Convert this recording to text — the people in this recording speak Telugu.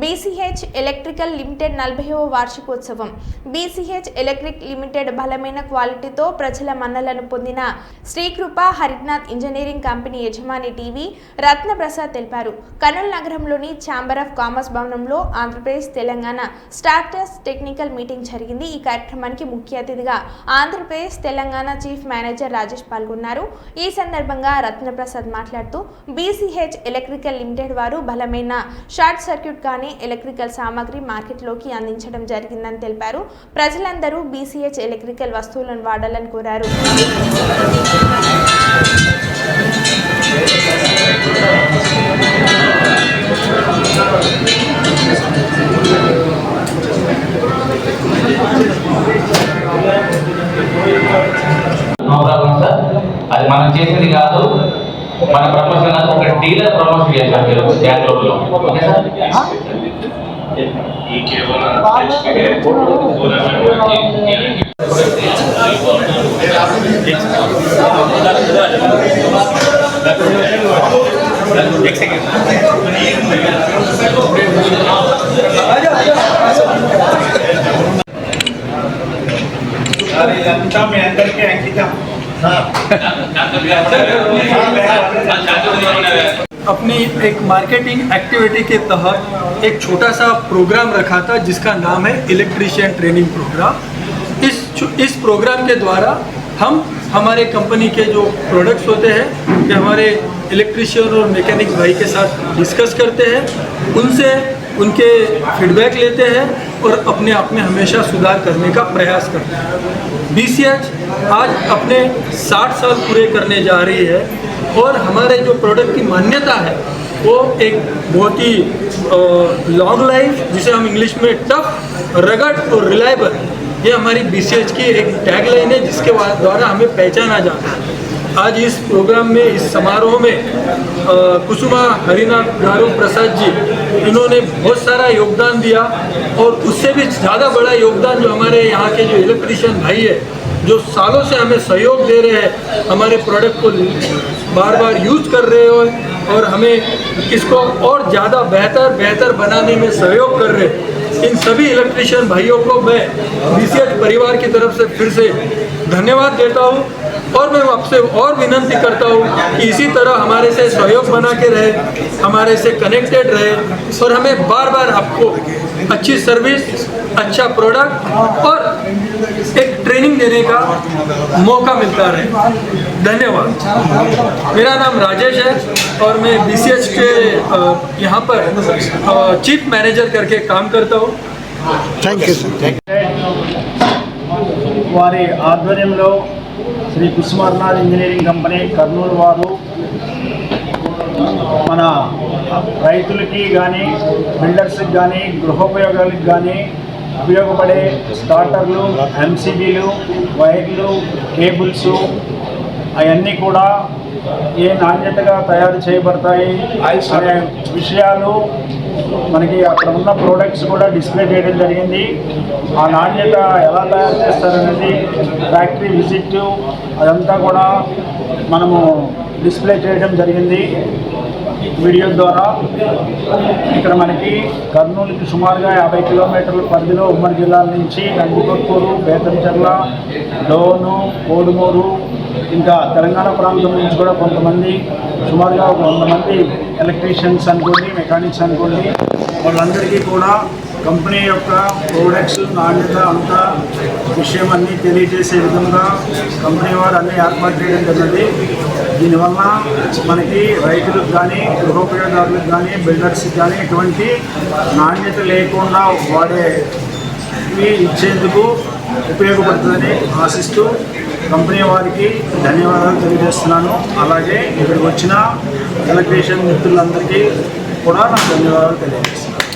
బీసీహెచ్ ఎలక్ట్రికల్ లిమిటెడ్ నలభైవ వార్షికోత్సవం. బీసీహెచ్ ఎలక్ట్రిక్ లిమిటెడ్ బలమైన క్వాలిటీతో ప్రజల మన్నలను పొందిన శ్రీకృప హరినాథ్ ఇంజనీరింగ్ కంపెనీ యజమాని టీవీ రత్నప్రసాద్ తెలిపారు. కర్నూలు నగరంలోని ఛాంబర్ ఆఫ్ కామర్స్ భవనంలో Andhra Pradesh Telangana starters technical meeting జరిగింది. ఈ కార్యక్రమానికి ముఖ్య అతిథిగా ఆంధ్రప్రదేశ్ తెలంగాణ చీఫ్ మేనేజర్ రాజేష్ పాల్గొన్నారు. ఈ సందర్భంగా రత్నప్రసాద్ మాట్లాడుతూ బీసీహెచ్ ఎలక్ట్రికల్ లిమిటెడ్ వారు బలమైన షార్ట్ సర్క్యూట్ కానీ ఎలక్ట్రికల్ సామాగ్రి మార్కెట్లోకి అందించడం జరిగిందని తెలిపారు. ప్రజలందరూ బీసీహెచ్ ఎలక్ట్రికల్ వస్తువులను వాడాలని కోరారు. అది మనం చేసింది కాదు. మన ప్రమోషన్ కాదు ఒక డీలర్ ప్రమోషన్ చేశారు మీరు బెంగళూరులో ఓకే సార్ अपनी एक मार्केटिंग एक्टिविटी के तहत एक छोटा सा प्रोग्राम रखा था, जिसका नाम है इलेक्ट्रीशियन ट्रेनिंग प्रोग्राम इस इस प्रोग्राम के द्वारा हम हमारे कंपनी के जो प्रोडक्ट्स होते हैं, कि हमारे इलेक्ट्रीशियन और मैकेनिक भाई के साथ डिस्कस करते हैं। उनसे उनके फीडबैक लेते हैं और अपने आप में हमेशा सुधार करने का प्रयास करते हैं। बीसीएच आज अपने 60 साल पूरे करने जा रही है और हमारे जो प्रोडक्ट की मान्यता है, वो एक बहुत ही लॉन्ग लाइफ जिसे हम इंग्लिश में टफ रगड और रिलायबल ये हमारी बीसीएच की एक टैगलाइन है, जिसके द्वारा हमें पहचाना जाता है। आज इस प्रोग्राम में, इस समारोह में कुसुमा हरिनाथ गारू प्रसाद जी इन्होंने बहुत सारा योगदान दिया और उससे भी ज़्यादा बड़ा योगदान जो हमारे यहाँ के जो इलेक्ट्रीशियन भाई है, जो सालों से हमें सहयोग दे रहे हैं, हमारे प्रोडक्ट को बार बार यूज़ कर रहे हो और हमें इसको और ज़्यादा बेहतर बेहतर बनाने में सहयोग कर रहे हैं। इन सभी इलेक्ट्रीशियन भाइयों को मैं बी परिवार की तरफ़ से फिर से धन्यवाद देता हूँ। और मैं आपसे और विनंती करता हूँ कि इसी तरह हमारे से सहयोग बना के रहे हमारे से कनेक्टेड रहे और हमें बार बार आपको अच्छी सर्विस अच्छा प्रोडक्ट और एक ट्रेनिंग देने का मौका मिलता रहे। धन्यवाद। मेरा नाम राजेश है और मैं बी के यहाँ पर चीफ मैनेजर करके काम करता हूँ। थैंक यू वारी आध्र्यन శ్రీ కుసుమార్నాథ్ ఇంజనీరింగ్ కంపెనీ కర్నూలు వారు. మన రైతులకి కానీ బిల్డర్స్కి కానీ గృహోపయోగాలకు కానీ ఉపయోగపడే స్టార్టర్లు ఎంసీబీలు వైర్లు కేబుల్స్ అవన్నీ కూడా ఏ నాణ్యతగా తయారు చేయబడతాయి విషయాలు మనకి అక్కడ ఉన్న ప్రోడక్ట్స్ కూడా డిస్ప్లే చేయడం జరిగింది. ఆ నాణ్యత ఎలా తయారు చేస్తారనేది ఫ్యాక్టరీ విజిట్ అదంతా కూడా మనము డిస్ప్లే చేయడం జరిగింది. వీడియో ద్వారా ఇక్కడ మనకి కర్నూలుకి సుమారుగా యాభై కిలోమీటర్ల పరిధిలో ఉమ్మడి జిల్లాల నుంచి నందికొట్టూరు బేతంచెర్ల డోను కోడుమూరు ఇంకా తెలంగాణ ప్రాంతం నుంచి కూడా కొంతమంది సుమారుగా ఒక వంద మంది ఎలక్ట్రీషియన్స్ అనుకోండి మెకానిక్స్ అనుకోండి వాళ్ళందరికీ కూడా కంపెనీ యొక్క ప్రోడక్ట్స్ నాణ్యత అంతా విషయం అన్నీ తెలియజేసే విధంగా కంపెనీ వారు అన్నీ ఏర్పాటు చేయడం జరిగింది. దీనివల్ల మనకి రైతులకు కానీ గృహోపయోగదారులకు కానీ బిల్డర్స్కి కానీ ఎటువంటి నాణ్యత లేకుండా వాడే ఇచ్చేందుకు ఉపయోగపడుతుందని ఆశిస్తూ కంపెనీ వారికి ధన్యవాదాలు తెలియజేస్తున్నాను. అలాగే ఇక్కడికి వచ్చిన ఎలక్ట్రీషియన్ మిత్రులందరికీ కూడా నా ధన్యవాదాలు తెలియజేస్తున్నాను.